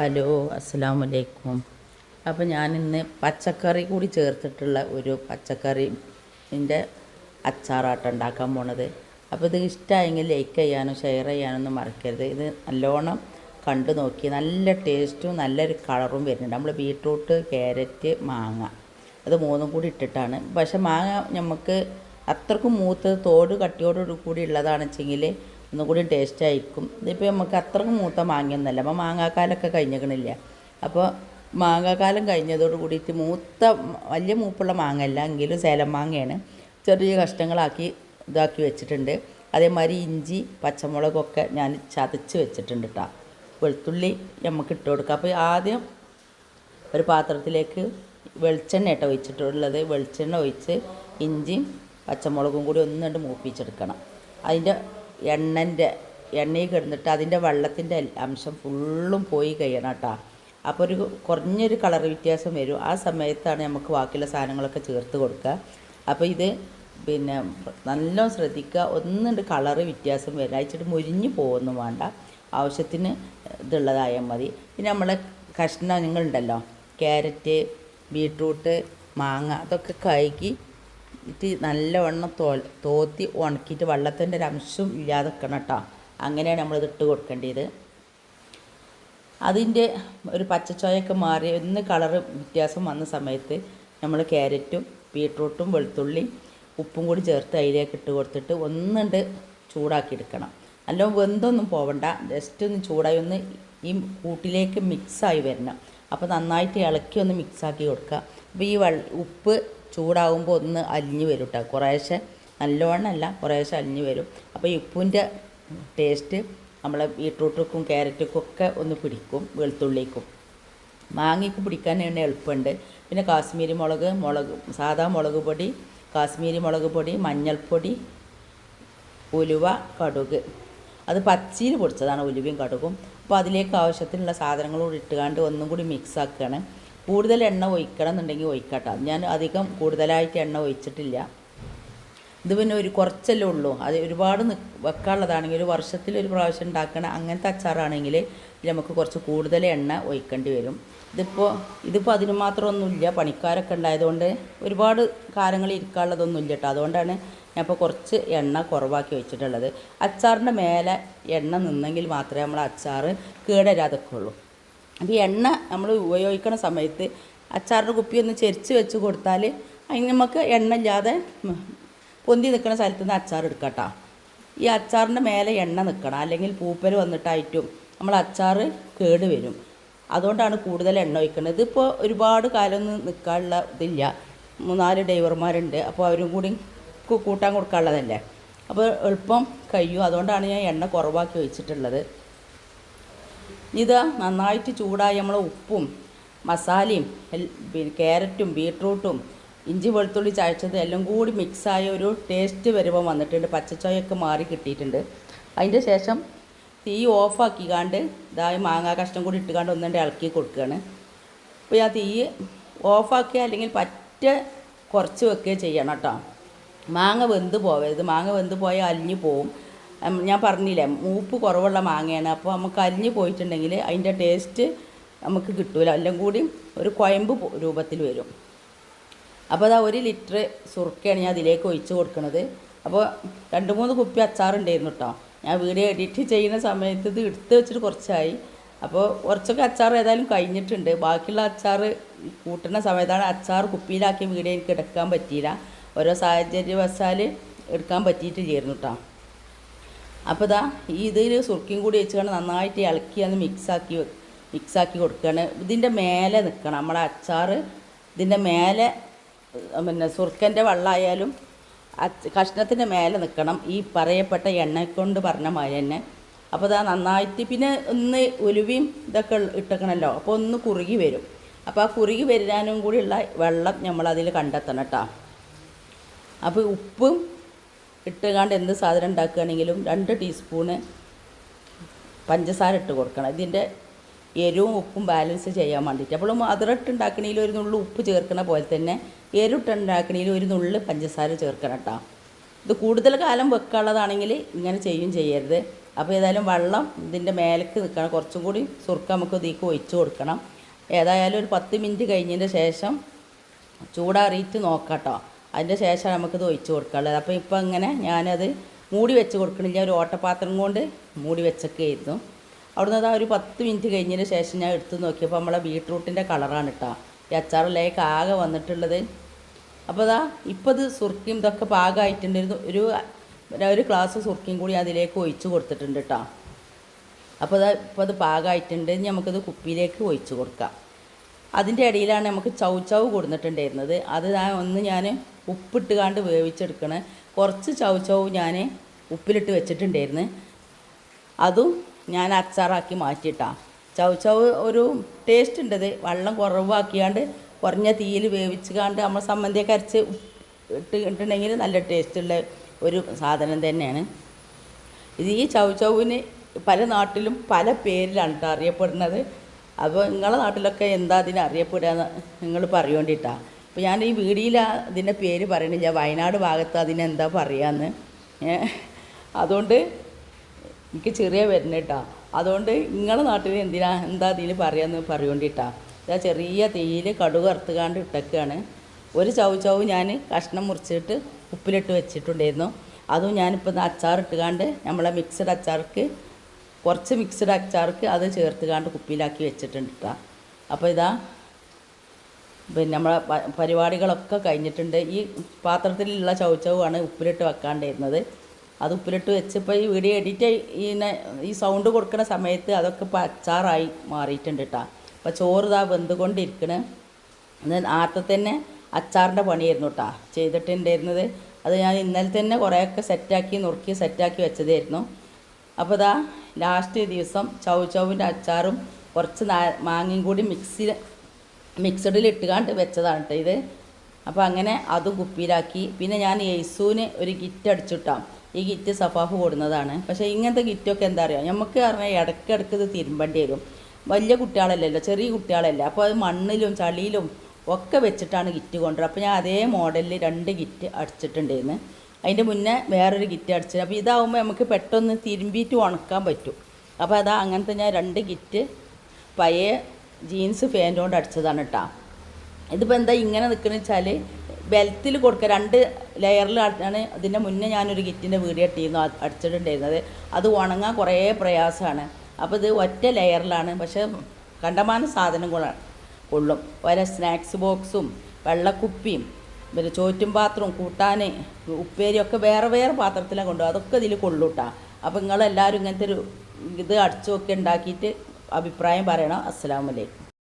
Hello അസ്സാം വലൈക്കും അപ്പോൾ ഞാനിന്ന് പച്ചക്കറി കൂടി ചേർത്തിട്ടുള്ള ഒരു പച്ചക്കറിന്റെ അച്ചാറാട്ടം ഉണ്ടാക്കാൻ പോണത്. അപ്പോൾ ഇത് ഇഷ്ടമായെങ്കിൽ ലൈക്ക് ചെയ്യാനും ഷെയർ ചെയ്യാനോ ഒന്നും മറക്കരുത്. ഇത് നല്ലോണം കണ്ടു നോക്കി നല്ല ടേസ്റ്റും നല്ലൊരു കളറും വരുന്നുണ്ട്. നമ്മൾ ബീട്രൂട്ട് ക്യാരറ്റ് മാങ്ങ. അത് മൂന്നും കൂടി ഇട്ടിട്ടാണ്. പക്ഷേ മാങ്ങ നമുക്ക് അത്രക്കും മൂത്ത് തോട് കട്ടിയോട് കൂടി ഉള്ളതാണെന്ന് വെച്ചെങ്കിൽ ഒന്നും കൂടി ടേസ്റ്റ് ആയിരിക്കും. ഇതിപ്പോൾ നമുക്ക് അത്രക്കും മൂത്ത മാങ്ങയൊന്നുമല്ല. അപ്പോൾ മാങ്ങാക്കാലൊക്കെ കഴിഞ്ഞേക്കണില്ല അപ്പോൾ മാങ്ങാക്കാലം കഴിഞ്ഞതോട് കൂടിയിട്ട് മൂത്ത വലിയ മൂപ്പുള്ള മാങ്ങ അല്ല എങ്കിലും സേലം മാങ്ങയാണ്. ചെറിയ കഷ്ണങ്ങളാക്കി ഇതാക്കി വെച്ചിട്ടുണ്ട്. അതേമാതിരി ഇഞ്ചി പച്ചമുളകൊക്കെ ഞാൻ ചതച്ച് വെച്ചിട്ടുണ്ട് കേട്ടോ വെളുത്തുള്ളി നമുക്ക് ഇട്ട് കൊടുക്കുക അപ്പോൾ ആദ്യം ഒരു പാത്രത്തിലേക്ക് വെളിച്ചെണ്ണ ഇട്ട് ഒഴിച്ചിട്ടുള്ളത്. വെളിച്ചെണ്ണ ഒഴിച്ച് ഇഞ്ചിയും പച്ചമുളകും കൂടി ഒന്നുകൊണ്ട് മൂപ്പിച്ചെടുക്കണം. അതിന്റെ എണ്ണന്റെ എണ്ണയിൽ കിടന്നിട്ട് അതിന്റെ വെള്ളത്തിന്റെ അംശം ഫുള്ളും പോയി കഴിയണം കേട്ടോ. അപ്പോൾ ഒരു കുറഞ്ഞൊരു കളർ വ്യത്യാസം വരും. ആ സമയത്താണ് നമുക്ക് ബാക്കിയുള്ള സാധനങ്ങളൊക്കെ ചേർത്ത് കൊടുക്കുക. അപ്പോൾ ഇത് പിന്നെ നല്ലോണം ശ്രദ്ധിക്കുക. ഒന്നുണ്ട് കളറ് വ്യത്യാസം വരില്ല. അയച്ചിട്ട് മുരിഞ്ഞു പോകുന്നു വേണ്ട. ആവശ്യത്തിന് ഇതുള്ളതായാൽ മതി. പിന്നെ നമ്മളെ കഷ്ണങ്ങളുണ്ടല്ലോ ക്യാരറ്റ് ബീട്രൂട്ട് മാങ്ങ അതൊക്കെ കഴുകി ഇത് നല്ലവണ്ണം തോ തോത്തി ഉണക്കിയിട്ട് വെള്ളത്തിന്റെ ഒരു അംശം ഇല്ലാതെ വെക്കണം കേട്ടോ. അങ്ങനെയാണ് നമ്മളിത് ഇട്ട് കൊടുക്കേണ്ടത്. അതിന്റെ ഒരു പച്ചച്ചോയൊക്കെ മാറി ഒന്ന് കളറ് വ്യത്യാസം വന്ന സമയത്ത് നമ്മൾ ക്യാരറ്റും ബീട്രൂട്ടും വെളുത്തുള്ളി ഉപ്പും കൂടി ചേർത്ത് അതിലേക്ക് ഇട്ട് കൊടുത്തിട്ട് ഒന്നുണ്ട് ചൂടാക്കി എടുക്കണം. അല്ല വെന്തൊന്നും പോവണ്ട. ജസ്റ്റ് ഒന്ന് ചൂടായി ഒന്ന് ഈ കൂട്ടിലേക്ക് മിക്സായി വരണം. അപ്പോൾ നന്നായിട്ട് ഇളക്കി ഒന്ന് മിക്സാക്കി കൊടുക്കുക. അപ്പോൾ ഈ വെള്ള ഉപ്പ് ചൂടാകുമ്പോൾ ഒന്ന് അലിഞ്ഞു വരും കേട്ടോ കുറേശ്ശെ നല്ലവണ്ണം അല്ല കുറേശ്ശെ അലിഞ്ഞ് വരും. അപ്പോൾ ഈ ഉപ്പിന്റെ ടേസ്റ്റ് നമ്മളെ ബീട്രൂട്ടിക്കും ക്യാരറ്റിക്കും ഒക്കെ ഒന്ന് പിടിക്കും വെളുത്തുള്ളിക്കും. മാങ്ങയ്ക്ക് പിടിക്കാൻ തന്നെ എളുപ്പമുണ്ട്. പിന്നെ കാശ്മീരി മുളക് മുളക് സാധാ മുളക് പൊടി കാശ്മീരി മുളക് പൊടി മഞ്ഞൾപ്പൊടി ഉലുവ കടുക്. അത് പച്ചയിൽ പൊടിച്ചതാണ് ഉലുവയും കടുകും. അപ്പോൾ അതിലേക്ക് ആവശ്യത്തിനുള്ള സാധനങ്ങളും ഇട്ടുകൊണ്ട് ഒന്നും കൂടി മിക്സ് ആക്കുകയാണ് കൂടുതൽ എണ്ണ ഒഴിക്കണം എന്നുണ്ടെങ്കിൽ ഒഴിക്കട്ടോ. ഞാൻ അധികം കൂടുതലായിട്ട് എണ്ണ ഒഴിച്ചിട്ടില്ല. ഇത് പിന്നെ ഒരു കുറച്ചല്ലേ ഉള്ളൂ. അത് ഒരുപാട് വെക്കാനുള്ളതാണെങ്കിൽ ഒരു വർഷത്തിൽ ഒരു പ്രാവശ്യം ഉണ്ടാക്കണ അങ്ങനത്തെ അച്ചാറാണെങ്കിൽ നമുക്ക് കുറച്ച് കൂടുതൽ എണ്ണ ഒഴിക്കേണ്ടി വരും. ഇതിപ്പോൾ ഇതിപ്പോൾ അതിന് മാത്രമൊന്നുമില്ല. പണിക്കാരൊക്കെ ഉണ്ടായതുകൊണ്ട് ഒരുപാട് കാലങ്ങൾ ഇരിക്കാനുള്ളതൊന്നും ഇല്ല കേട്ടോ. അതുകൊണ്ടാണ് ഞാൻ ഇപ്പോൾ കുറച്ച് എണ്ണ കുറവാക്കി വെച്ചിട്ടുള്ളത്. അച്ചാറിന്റെ മേലെ എണ്ണ നിന്നെങ്കിൽ മാത്രമേ നമ്മൾ അച്ചാറ് അച്ചാർ കേടരാതൊക്കെയുള്ളൂ അപ്പോൾ എണ്ണ നമ്മൾ ഉപയോഗിക്കണ സമയത്ത് അച്ചാറിന്റെ കുപ്പി ഒന്ന് ചെരിച്ച് വെച്ച് കൊടുത്താൽ അതിന് നമുക്ക് എണ്ണ ഇല്ലാതെ പൊന്തി നിൽക്കുന്ന സ്ഥലത്ത് നിന്ന് അച്ചാർ എടുക്കട്ടോ ഈ അച്ചാറിന്റെ മേലെ എണ്ണ നിൽക്കണം അല്ലെങ്കിൽ പൂപ്പൽ വന്നിട്ടായിട്ടും നമ്മൾ അച്ചാർ കേട് വരും. അതുകൊണ്ടാണ് കൂടുതൽ എണ്ണ ഒഴിക്കുന്നത് ഇതിപ്പോൾ ഒരുപാട് കാലമൊന്നും നിൽക്കാനുള്ള ഇതില്ല. മൂന്നാൽ ഡ്രൈവർമാരുണ്ട്. അപ്പോൾ അവരും കൂടി കൂട്ടാൻ കൊടുക്കാനുള്ളതല്ലേ. അപ്പോൾ എളുപ്പം കഴിയും. അതുകൊണ്ടാണ് ഞാൻ എണ്ണ കുറവാക്കി ഒഴിച്ചിട്ടുള്ളത്. ഇത് നന്നായിട്ട് ചൂടായി നമ്മൾ ഉപ്പും മസാലയും ക്യാരറ്റും ബീട്രൂട്ടും ഇഞ്ചി വെളുത്തുള്ളി ചായച്ചത് എല്ലാം കൂടി മിക്സായ ഒരു ടേസ്റ്റ് വരുമ്പോൾ വന്നിട്ടുണ്ട്. പച്ചച്ചോയൊക്കെ മാറി കിട്ടിയിട്ടുണ്ട്. അതിന്റെ ശേഷം തീ ഓഫാക്കിക്കാണ്ട് ഇതായി മാങ്ങാ കഷ്ണം കൂടി ഇട്ടുകാണ്ട് ഒന്നുകൊണ്ട് ഇളക്കി കൊടുക്കുകയാണ്. അപ്പോൾ ഞാൻ തീ ഓഫാക്കുക അല്ലെങ്കിൽ പറ്റ കുറച്ച് വെക്കുകയോ ചെയ്യണം കേട്ടോ. മാങ്ങ വെന്ത് പോവരുത്. മാങ്ങ വെന്ത് പോയാൽ അലിഞ്ഞു പോവും. ഞാൻ പറഞ്ഞില്ലേ മൂപ്പ് കുറവുള്ള മാങ്ങയാണ്. അപ്പോൾ നമുക്ക് അരിഞ്ഞ് പോയിട്ടുണ്ടെങ്കിൽ അതിന്റെ ടേസ്റ്റ് നമുക്ക് കിട്ടൂല. എല്ലാം കൂടി ഒരു കുഴമ്പ് രൂപത്തിൽ വരും. അപ്പോൾ അതാ ഒരു ലിറ്റർ സുറുക്കയാണ് ഞാൻ അതിലേക്ക് ഒഴിച്ച് കൊടുക്കുന്നത് അപ്പോൾ രണ്ട് മൂന്ന് കുപ്പി അച്ചാറുണ്ടായിരുന്നു കേട്ടോ ഞാൻ വീഡിയോ എഡിറ്റ് ചെയ്യുന്ന സമയത്ത് ഇത് എടുത്ത് വെച്ചിട്ട് കുറച്ചായി. അപ്പോൾ കുറച്ചൊക്കെ അച്ചാർ ഏതായാലും കഴിഞ്ഞിട്ടുണ്ട്. ബാക്കിയുള്ള അച്ചാർ കൂട്ടുന്ന സമയത്താണ് അച്ചാർ കുപ്പിയിലാക്കി വീഡിയോ എനിക്ക് എടുക്കാൻ പറ്റിയില്ല. ഓരോ സാഹചര്യവശാൽ എടുക്കാൻ പറ്റിയിട്ടില്ലായിരുന്നു കേട്ടോ അപ്പോൾ ഇതാ ഈ ഇതിൽ സുർക്കിയും കൂടി വെച്ചുകൊണ്ട് നന്നായിട്ട് ഇളക്കി അത് മിക്സാക്കി മിക്സാക്കി കൊടുക്കുകയാണ് ഇതിന്റെ മേലെ നിൽക്കണം നമ്മുടെ അച്ചാർ ഇതിന്റെ മേലെ പിന്നെ സുർക്കന്റെ വെള്ളമായാലും കഷ്ണത്തിന്റെ മേലെ നിൽക്കണം ഈ പറയപ്പെട്ട എണ്ണ കൊണ്ട് പറഞ്ഞ മാതിരി തന്നെ. അപ്പോൾ ഇതാ നന്നായിട്ട് പിന്നെ ഒന്ന് ഉലുവയും ഇതൊക്കെ ഇട്ടേക്കണമല്ലോ അപ്പോൾ ഒന്ന് കുറുകി വരും. അപ്പോൾ ആ കുറുകി വരാനും കൂടിയുള്ള വെള്ളം നമ്മളതിൽ കണ്ടെത്തണം കേട്ടോ അപ്പോൾ ഉപ്പും ഇട്ടുകാണ്ട് എന്ത് സാധനം ഉണ്ടാക്കുകയാണെങ്കിലും രണ്ട് ടീസ്പൂണ് പഞ്ചസാര ഇട്ട് കൊടുക്കണം. ഇതിന്റെ എരിവും ഉപ്പും ബാലൻസ് ചെയ്യാൻ വേണ്ടിയിട്ട്. അപ്പോൾ മധുരട്ട് ഉണ്ടാക്കണേൽ ഒരു നുള്ളു ഉപ്പ് ചേർക്കണ പോലെ തന്നെ എരിട്ട് ഉണ്ടാക്കണേൽ ഒരു നുള്ളു പഞ്ചസാര ചേർക്കണം കേട്ടോ. ഇത് കൂടുതൽ കാലം വെക്കാനുള്ളതാണെങ്കിൽ ഇങ്ങനെ ചെയ്യും ചെയ്യരുത്. അപ്പോൾ ഏതായാലും വെള്ളം ഇതിന്റെ മേലേക്ക് നിൽക്കണം. കുറച്ചും കൂടി സുർക്ക നമുക്ക് ഇതിലേക്ക് ഒഴിച്ചു കൊടുക്കണം. ഏതായാലും ഒരു പത്ത് മിനിറ്റ് കഴിഞ്ഞതിന്റെ ശേഷം ചൂടാറിയിട്ട് നോക്കാട്ടോ അതിന്റെ ശേഷം നമുക്കിത് ഒഴിച്ച് കൊടുക്കാനുള്ളത്. അപ്പോൾ ഇപ്പോൾ ഇങ്ങനെ ഞാനത് മൂടി വെച്ച് കൊടുക്കണില്ല. ഒരു ഓട്ടപാത്രം കൊണ്ട് മൂടി വെച്ചൊക്കെയായിരുന്നു അവിടുന്ന് അതാ ഒരു പത്ത് മിനിറ്റ് കഴിഞ്ഞതിന് ശേഷം ഞാൻ എടുത്ത് നോക്കിയപ്പോൾ നമ്മളെ ബീട്രൂട്ടിന്റെ കളറാണ് കേട്ടോ ഈ അച്ചാറിലേക്ക് ആകെ വന്നിട്ടുള്ളത്. അപ്പോൾ അതാ ഇപ്പോൾ ഇത് സുർക്കിയും ഇതൊക്കെ പാകമായിട്ടുണ്ട് ഒരു- ഒരു ഗ്ലാസ് സുർക്കിയും കൂടി അതിലേക്ക് ഒഴിച്ച് കൊടുത്തിട്ടുണ്ട് കേട്ടോ അപ്പോൾ അതാ ഇപ്പോൾ അത് പാകമായിട്ടുണ്ട് ഇനി നമുക്കത് കുപ്പിയിലേക്ക് ഒഴിച്ച് കൊടുക്കാം. അതിന്റെ ഇടയിലാണ് നമുക്ക് ചൗ ചൗ കൊടുത്തിട്ടുണ്ടായിരുന്നത്. അത് ഒന്ന് ഞാൻ ഉപ്പിട്ട് കാണ്ട് വേവിച്ചെടുക്കണേ കുറച്ച് ചവച്ചവ് ഞാൻ ഉപ്പിലിട്ട് വെച്ചിട്ടുണ്ടായിരുന്നു. അതും ഞാൻ അച്ചാറാക്കി മാറ്റിയിട്ടാ. ചവച്ചവ് ഒരു ടേസ്റ്റ് ഉണ്ടത് വെള്ളം കുറവാക്കിയാണ്ട് കുറഞ്ഞ തീയിൽ വേവിച്ച് കാണ്ട് നമ്മൾ സമ്മന്തിയൊക്കെ അരച്ച് ഇട്ട് ഇട്ടിട്ടുണ്ടെങ്കിൽ നല്ല ടേസ്റ്റുള്ള ഒരു സാധനം തന്നെയാണ്. ഇത് ഈ ചവച്ചവിന് പല നാട്ടിലും പല പേരിലാണ് കേട്ടോ അറിയപ്പെടുന്നത്. അപ്പോൾ നിങ്ങളെ നാട്ടിലൊക്കെ എന്താ അതിന് അറിയപ്പെടുക നിങ്ങൾ പറയേണ്ടിട്ടാ അപ്പോൾ ഞാൻ ഈ വീടിയിൽ അതിന്റെ പേര് പറയണില്ല വയനാട് ഭാഗത്ത് അതിനെന്താ പറയാന്ന്. അതുകൊണ്ട് എനിക്ക് ചെറിയ വരുന്നേട്ടാ അതുകൊണ്ട് നിങ്ങളെ നാട്ടിൽ എന്തിനാ എന്താ അതിന് പറയാന്ന് പറയേണ്ടിട്ടാ. ഇതാ ചെറിയ തീയിൽ കടുക് അറുത്തുകാണ്ട് ഇട്ടേക്കാണ്. ഒരു ചവ് ചവ് ഞാൻ കഷ്ണം മുറിച്ചിട്ട് ഉപ്പിലിട്ട് വെച്ചിട്ടുണ്ടായിരുന്നു. അതും ഞാനിപ്പോൾ അച്ചാറിട്ടുകാണ്ട് നമ്മളെ മിക്സഡ് അച്ചാർക്ക് കുറച്ച് മിക്സഡ് അച്ചാർക്ക് അത് ചേർത്തുകാണ്ട് കുപ്പിയിലാക്കി വെച്ചിട്ടുണ്ട് കേട്ടോ അപ്പോൾ ഇതാ പിന്നെ നമ്മളെ പരിപാടികളൊക്കെ കഴിഞ്ഞിട്ടുണ്ട്. ഈ പാത്രത്തിലുള്ള ചൗച്ചവുമാണ് ഉപ്പിലിട്ട് വെക്കാണ്ടിരുന്നത്. അത് ഉപ്പിലിട്ട് വെച്ചപ്പോൾ ഈ വീഡിയോ എഡിറ്റ് ഇങ്ങനെ ഈ സൗണ്ട് കൊടുക്കുന്ന സമയത്ത് അതൊക്കെ ഇപ്പോൾ അച്ചാറായി മാറിയിട്ടുണ്ട് കേട്ടോ അപ്പോൾ ചോറ് ഇതാ വെന്തുകൊണ്ടിരിക്കണ്. ആദ്യത്തെ തന്നെ അച്ചാറിന്റെ പണിയായിരുന്നു കേട്ടോ ചെയ്തിട്ടുണ്ടായിരുന്നത്. അത് ഞാൻ ഇന്നലെ തന്നെ കുറേയൊക്കെ സെറ്റാക്കി നുറുക്കി സെറ്റാക്കി വെച്ചതായിരുന്നു. അപ്പോൾ ഇതാ ലാസ്റ്റ് ദിവസം ചൗ ചൗവിന്റെ അച്ചാറും കുറച്ച് മാങ്ങയും കൂടി മിക്സിയിൽ മിക്സഡിൽ ഇട്ടുകാണ്ട് വെച്ചതാണ് കേട്ടോ ഇത്. അപ്പോൾ അങ്ങനെ അത് കുപ്പിയിലാക്കി. പിന്നെ ഞാൻ യേസുവിന് ഒരു കിറ്റ് അടിച്ചിട്ടാം. ഈ കിറ്റ് സഫാഫ് കൊടുന്നതാണ്. പക്ഷേ ഇങ്ങനത്തെ കിറ്റൊക്കെ എന്താ പറയുക നമുക്ക് പറഞ്ഞാൽ ഇടയ്ക്കിടയ്ക്ക് ഇത് തിരുമ്പേണ്ടി വരും. വലിയ കുട്ടികളല്ലല്ലോ ചെറിയ കുട്ടികളല്ല. അപ്പോൾ അത് മണ്ണിലും ചളിയിലും ഒക്കെ വെച്ചിട്ടാണ് കിറ്റ് കൊണ്ടുവരുന്നത് അപ്പോൾ ഞാൻ അതേ മോഡലിൽ രണ്ട് കിറ്റ് അടിച്ചിട്ടുണ്ടായിരുന്നു. അതിന്റെ മുന്നേ വേറൊരു കിറ്റ് അടിച്ചത് അപ്പോൾ ഇതാവുമ്പോൾ നമുക്ക് പെട്ടെന്ന് തിരുമ്പിയിട്ട് ഉണക്കാൻ പറ്റും. അപ്പോൾ അതാ അങ്ങനത്തെ ഞാൻ രണ്ട് കിറ്റ് പഴയ ജീൻസ് ഫാന്റ് കൊണ്ട് അടിച്ചതാണ് കേട്ടോ ഇതിപ്പോൾ എന്താ ഇങ്ങനെ നിൽക്കുന്നത് വെച്ചാൽ ബെൽത്തിൽ കൊടുക്കുക രണ്ട് ലെയറിലാണ് അതിന്റെ മുന്നേ ഞാനൊരു കിറ്റിന്റെ വീഡിയോ ഇട്ടിരുന്നു അടിച്ചിട്ടുണ്ടായിരുന്നത്. അത് ഉണങ്ങാൻ കുറേ പ്രയാസമാണ്. അപ്പോൾ ഇത് ഒറ്റ ലെയറിലാണ് പക്ഷേ കണ്ടമാന സാധനം കൊള്ളും ഓരോ സ്നാക്സ് ബോക്സും വെള്ളക്കുപ്പിയും പിന്നെ ചോറ്റും പാത്രവും കൂട്ടാൻ ഉപ്പേരിയൊക്കെ വേറെ വേറെ പാത്രത്തിലാണ് കൊണ്ടുപോകും അതൊക്കെ ഇതിൽ കൊള്ളൂട്ടാ. അപ്പോൾ നിങ്ങളെല്ലാവരും ഇങ്ങനത്തെ ഒരു ഇത് അടിച്ചൊക്കെ ഉണ്ടാക്കിയിട്ട് അഭിപ്രായം പറയണം. അസ്സലാമലൈക്കും